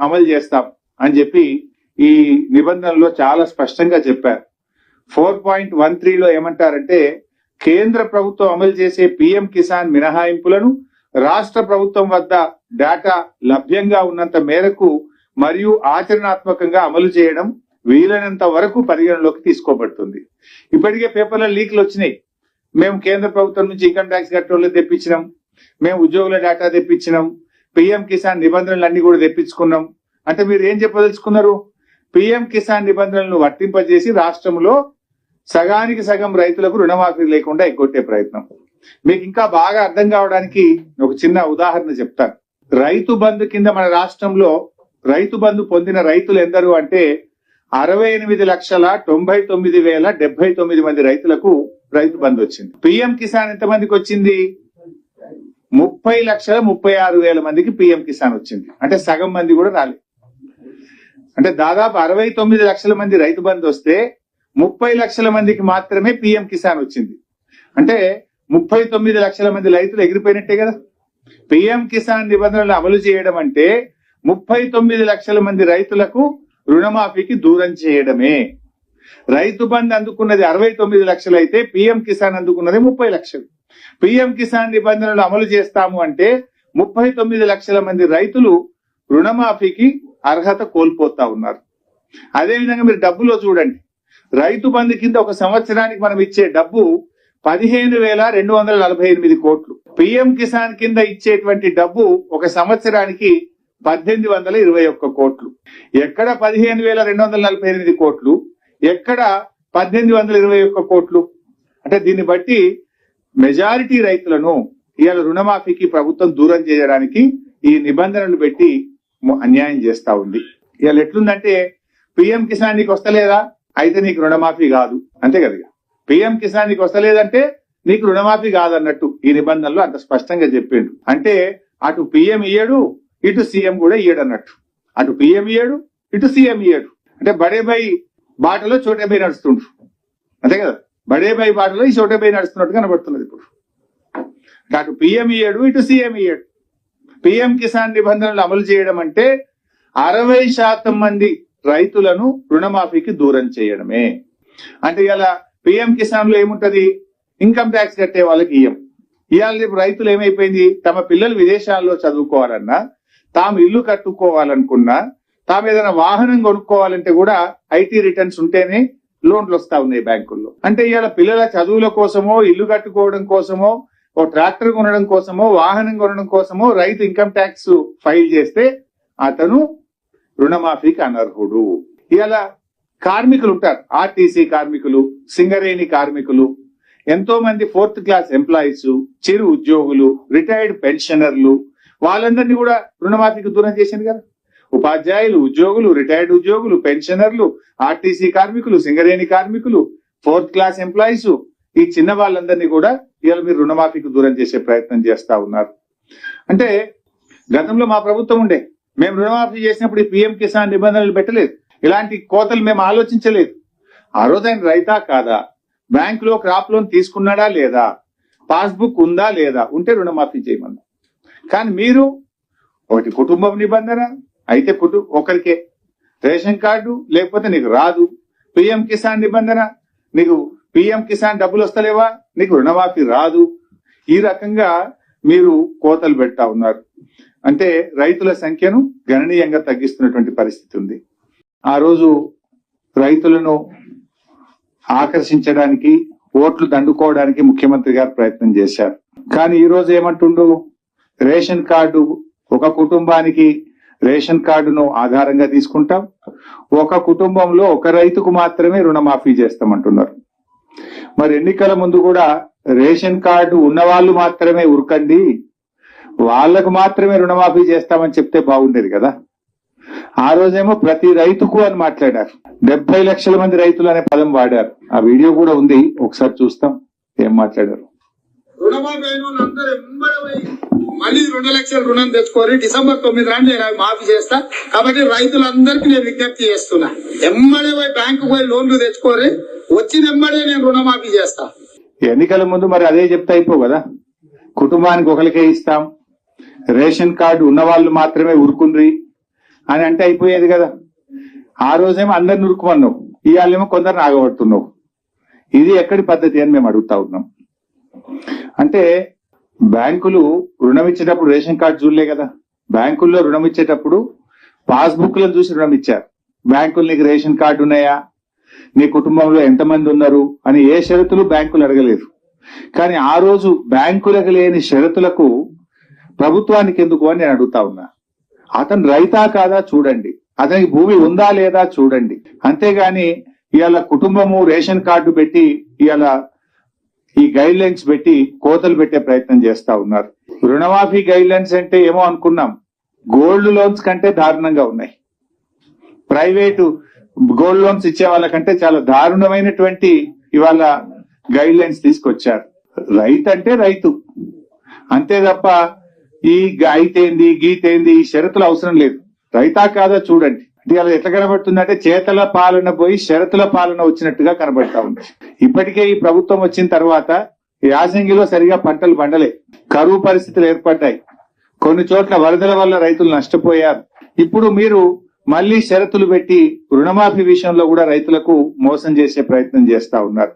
అమలు చేస్తాం అని చెప్పి ఈ నిబంధనలో చాలా స్పష్టంగా చెప్పారు. ఫోర్ పాయింట్ వన్ త్రీలో ఏమంటారంటే కేంద్ర ప్రభుత్వం అమలు చేసే పిఎం కిసాన్ మినహాయింపులను రాష్ట్ర ప్రభుత్వం వద్ద డేటా లభ్యంగా ఉన్నంత మేరకు మరియు ఆచరణాత్మకంగా అమలు చేయడం వీలైనంత వరకు పరిగణలోకి తీసుకోబడుతుంది. ఇప్పటికే పేపర్ల లీక్లు వచ్చినాయి. మేము కేంద్ర ప్రభుత్వం నుంచి ఇన్కమ్ ట్యాక్స్ కట్టోళ్ళు తెప్పించినాం. మేము ఉద్యోగుల డేటా తెప్పించినాం. పిఎం కిసాన్ నిబంధనలు అన్ని కూడా తెప్పించుకున్నాం. అంటే మీరు ఏం చెప్పదలుచుకున్నారు? పిఎం కిసాన్ నిబంధనలను వర్తింపజేసి రాష్ట్రంలో సగానికి సగం రైతులకు రుణమాఫీ లేకుండా ఎగ్గొట్టే ప్రయత్నం. మీకు ఇంకా బాగా అర్థం కావడానికి ఒక చిన్న ఉదాహరణ చెప్తాను. రైతు బంధు కింద మన రాష్ట్రంలో రైతు బంధు పొందిన రైతులు ఎందరు అంటే అరవై ఎనిమిది లక్షల తొంభై తొమ్మిది వేల డెబ్బై తొమ్మిది మంది రైతులకు రైతు బంధు వచ్చింది. పిఎం కిసాన్ ఎంత మందికి వచ్చింది? ముప్పై లక్షల ముప్పై ఆరు వేల మందికి పిఎం కిసాన్ వచ్చింది. అంటే సగం మంది కూడా రాలేదు అంటే దాదాపు అరవై తొమ్మిది లక్షల మంది రైతు బంధు వస్తే ముప్పై లక్షల మందికి మాత్రమే పిఎం కిసాన్ వచ్చింది. అంటే ముప్పై తొమ్మిది లక్షల మంది రైతులు ఎగిరిపోయినట్టే కదా. పిఎం కిసాన్ నిబంధనలు అమలు చేయడం అంటే ముప్పై తొమ్మిది లక్షల మంది రైతులకు రుణమాఫీకి దూరం చేయడమే. రైతు బంధు అందుకున్నది అరవై తొమ్మిది లక్షలు అయితే పిఎం కిసాన్ అందుకున్నది ముప్పై లక్షలు. పిఎం కిసాన్ నిబంధనలు అమలు చేస్తాము అంటే ముప్పై తొమ్మిది లక్షల మంది రైతులు రుణమాఫీకి అర్హత కోల్పోతా ఉన్నారు. అదేవిధంగా మీరు డబ్బులో చూడండి. రైతు బంధు కింద ఒక సంవత్సరానికి మనం ఇచ్చే డబ్బు పదిహేను వేల రెండు వందల నలభై ఎనిమిది కోట్లు. పిఎం కిసాన్ కింద ఇచ్చేటువంటి డబ్బు ఒక సంవత్సరానికి పద్దెనిమిది వందల ఇరవై ఒక్క కోట్లు. ఎక్కడ పదిహేను వేల రెండు వందల నలభై ఎనిమిది కోట్లు? ఎక్కడ పద్దెనిమిది వందల ఇరవై ఒక్క కోట్లు? అంటే దీన్ని బట్టి మెజారిటీ రైతులను ఇవాళ రుణమాఫీకి ప్రభుత్వం దూరం చేయడానికి ఈ నిబంధనలు పెట్టి అన్యాయం చేస్తా ఉంది. ఇవాళ ఎట్లుందంటే పిఎం కిసాన్ నీకు వస్తలేదా? అయితే నీకు రుణమాఫీ కాదు. అంతే కదా పిఎం కిసాన్ నీకు వస్తలేదంటే నీకు రుణమాఫీ కాదన్నట్టు ఈ నిబంధనలు అంత స్పష్టంగా చెప్పిండు అంటే అటు పిఎం ఇయ్యడు ఇటు సీఎం కూడా ఇయ్యడు అన్నట్టు అటు పిఎం ఇయ్యడు ఇటు సీఎం ఇయ్యడు. అంటే బడే బై బాటలో చోటే బై నడుస్తుండ్రు. అంతే కదా? బడేబాయి బై బాటలో ఈ చోటే బై నడుస్తున్నట్టు కనబడుతున్నది ఇప్పుడు. అటు పిఎం ఇయ్యాడు ఇటు సీఎం ఇయ్యాడు. పిఎం కిసాన్ నిబంధనలు అమలు చేయడం అంటే అరవై శాతం మంది రైతులను రుణమాఫీకి దూరం చేయడమే. అంటే ఇలా పిఎం కిసాన్లో ఏముంటది? ఇన్కమ్ ట్యాక్స్ కట్టే వాళ్ళకి ఇయ్యం. ఇవాళ రేపు రైతులు ఏమైపోయింది? తమ పిల్లలు విదేశాల్లో చదువుకోవాలన్నా తాము ఇల్లు కట్టుకోవాలనుకున్నా తాము ఏదైనా వాహనం కొనుక్కోవాలంటే కూడా ఐటీ రిటర్న్స్ ఉంటేనే లోన్లు వస్తా ఉన్నాయి బ్యాంకుల్లో. అంటే ఇవాళ పిల్లల చదువుల కోసమో ఇల్లు కట్టుకోవడం కోసమో ఓ ట్రాక్టర్ కొనడం కోసమో వాహనం కొనడం కోసమో రైతు ఇన్కమ్ ట్యాక్స్ ఫైల్ చేస్తే అతను రుణమాఫీకి అనర్హుడు. ఇవాళ కార్మికులు ఉంటారు ఆర్టీసీ కార్మికులు సింగరేణి కార్మికులు ఎంతో మంది ఫోర్త్ క్లాస్ ఎంప్లాయీస్ చిరు ఉద్యోగులు రిటైర్డ్ పెన్షనర్లు వాళ్ళందరినీ కూడా రుణమాఫీకి దూరం చేసింది కదా. ఉపాధ్యాయులు ఉద్యోగులు రిటైర్డ్ ఉద్యోగులు పెన్షనర్లు ఆర్టీసీ కార్మికులు సింగరేణి కార్మికులు ఫోర్త్ క్లాస్ ఎంప్లాయీస్ ఈ చిన్న వాళ్ళందరినీ కూడా ఇవాళ మీరు రుణమాఫీకి దూరం చేసే ప్రయత్నం చేస్తా ఉన్నారు. అంటే గతంలో మా ప్రభుత్వం ఉండే. మేము రుణమాఫీ చేసినప్పుడు పిఎం కిసాన్ నిబంధనలు పెట్టలేదు. ఇలాంటి కోతలు మేము ఆలోచించలేదు. ఆ రోజు ఆయన రైతా కాదా? బ్యాంక్లో క్రాప్ లోన్ తీసుకున్నాడా లేదా? పాస్బుక్ ఉందా లేదా? ఉంటే రుణమాఫీ చేయమన్నా కానీ మీరు ఒకటి కుటుంబం నిబంధన అయితే కుటు ఒకరికే. రేషన్ కార్డు లేకపోతే నీకు రాదు. పిఎం కిసాన్ నిబంధన నీకు పిఎం కిసాన్ డబ్బులు వస్తలేవా? నీకు రుణమాఫీ రాదు. ఈ రకంగా మీరు కోతలు పెడతా ఉన్నారు. అంటే రైతుల సంఖ్యను గణనీయంగా తగ్గిస్తున్నటువంటి పరిస్థితి ఉంది. ఆ రోజు రైతులను ఆకర్షించడానికి ఓట్లు దండుకోవడానికి ముఖ్యమంత్రి గారు ప్రయత్నం చేశారు. కానీ ఈ రోజు ఏమంటుండు రేషన్ కార్డు ఒక కుటుంబానికి రేషన్ కార్డును ఆధారంగా తీసుకుంటాం. ఒక కుటుంబంలో ఒక రైతుకు మాత్రమే రుణమాఫీ చేస్తామంటున్నారు. మరి ఎన్నికల ముందు కూడా రేషన్ కార్డు ఉన్న వాళ్ళు మాత్రమే ఉరకండి. వాళ్ళకు మాత్రమే రుణమాఫీ చేస్తామని చెప్తే బాగుండేది కదా. ఆ రోజేమో ప్రతి రైతుకు అని మాట్లాడారు. డెబ్బై లక్షల మంది రైతులు అనే పదం వాడారు. ఆ వీడియో కూడా ఉంది. ఒకసారి చూస్తాం. ఏం మాట్లాడారు? రుణమాఫీ అయిన వాళ్ళందరూ మళ్ళీ రెండు లక్షల రుణం తెచ్చుకోరి డిసెంబర్ తొమ్మిది నాడు నేను మాఫీ చేస్తా. కాబట్టి రైతులందరికీ నేను విజ్ఞప్తి చేస్తున్నా. ఎమ్మడే పోయి బ్యాంకు పోయి లోన్లు తెచ్చుకోరు వచ్చిన ఎమ్మడే నేను రుణమాఫీ చేస్తా. ఎన్నికల ముందు మరి అదే చెప్తే అయిపోవు కదా? కుటుంబానికి ఒకరికే ఇస్తాం. రేషన్ కార్డు ఉన్న వాళ్ళు మాత్రమే ఉరుకుండ్రి అని అంటే అయిపోయేది కదా. ఆ రోజేమో అందరిని ఉరుకుమన్నావు ఇవాళేమో కొందరు ఆగబడుతున్నావు. ఇది ఎక్కడి పద్ధతి అని మేము అడుగుతా ఉన్నాం. అంటే బ్యాంకులు రుణం ఇచ్చేటప్పుడు రేషన్ కార్డు చూడలే కదా. బ్యాంకుల్లో రుణం ఇచ్చేటప్పుడు పాస్బుక్లను చూసి రుణం ఇచ్చారు బ్యాంకులు నీకు రేషన్ కార్డు ఉన్నాయా? నీ కుటుంబంలో ఎంతమంది ఉన్నారు? అని ఏ షరతులు బ్యాంకులు అడగలేదు. కానీ ఆ రోజు బ్యాంకులకు లేని షరతులకు ప్రభుత్వానికి ఎందుకు అని నేను అడుగుతా ఉన్నా. అతను రైతా కాదా చూడండి. అతనికి భూమి ఉందా లేదా చూడండి. అంతేగాని ఇవాళ కుటుంబము రేషన్ కార్డు పెట్టి ఇవాళ ఈ గైడ్ లైన్స్ పెట్టి కోతలు పెట్టే ప్రయత్నం చేస్తా ఉన్నారు. రుణమాఫీ గైడ్ లైన్స్ అంటే ఏమో అనుకున్నాం. గోల్డ్ లోన్స్ కంటే దారుణంగా ఉన్నాయి. ప్రైవేటు గోల్డ్ లోన్స్ ఇచ్చే వాళ్ళకంటే చాలా దారుణమైనటువంటి ఇవాళ గైడ్ లైన్స్ తీసుకొచ్చారు. రైతు అంటే రైతు. అంతే తప్ప ఈ అయితేంది గీతేంది ఈ షరతులు అవసరం లేదు. రైతా కాదా చూడండి. ఇది ఎట్లా కనబడుతుందంటే చేతల పాలన పోయి షరతుల పాలన వచ్చినట్టుగా కనబడతా ఉంది. ఇప్పటికే ఈ ప్రభుత్వం వచ్చిన తర్వాత యాసంగిలో సరిగా పంటలు పండలే. కరువు పరిస్థితులు ఏర్పడ్డాయి. కొన్ని చోట్ల వరదల వల్ల రైతులు నష్టపోయారు. ఇప్పుడు మీరు మళ్ళీ షరతులు పెట్టి రుణమాఫీ విషయంలో కూడా రైతులకు మోసం చేసే ప్రయత్నం చేస్తా ఉన్నారు.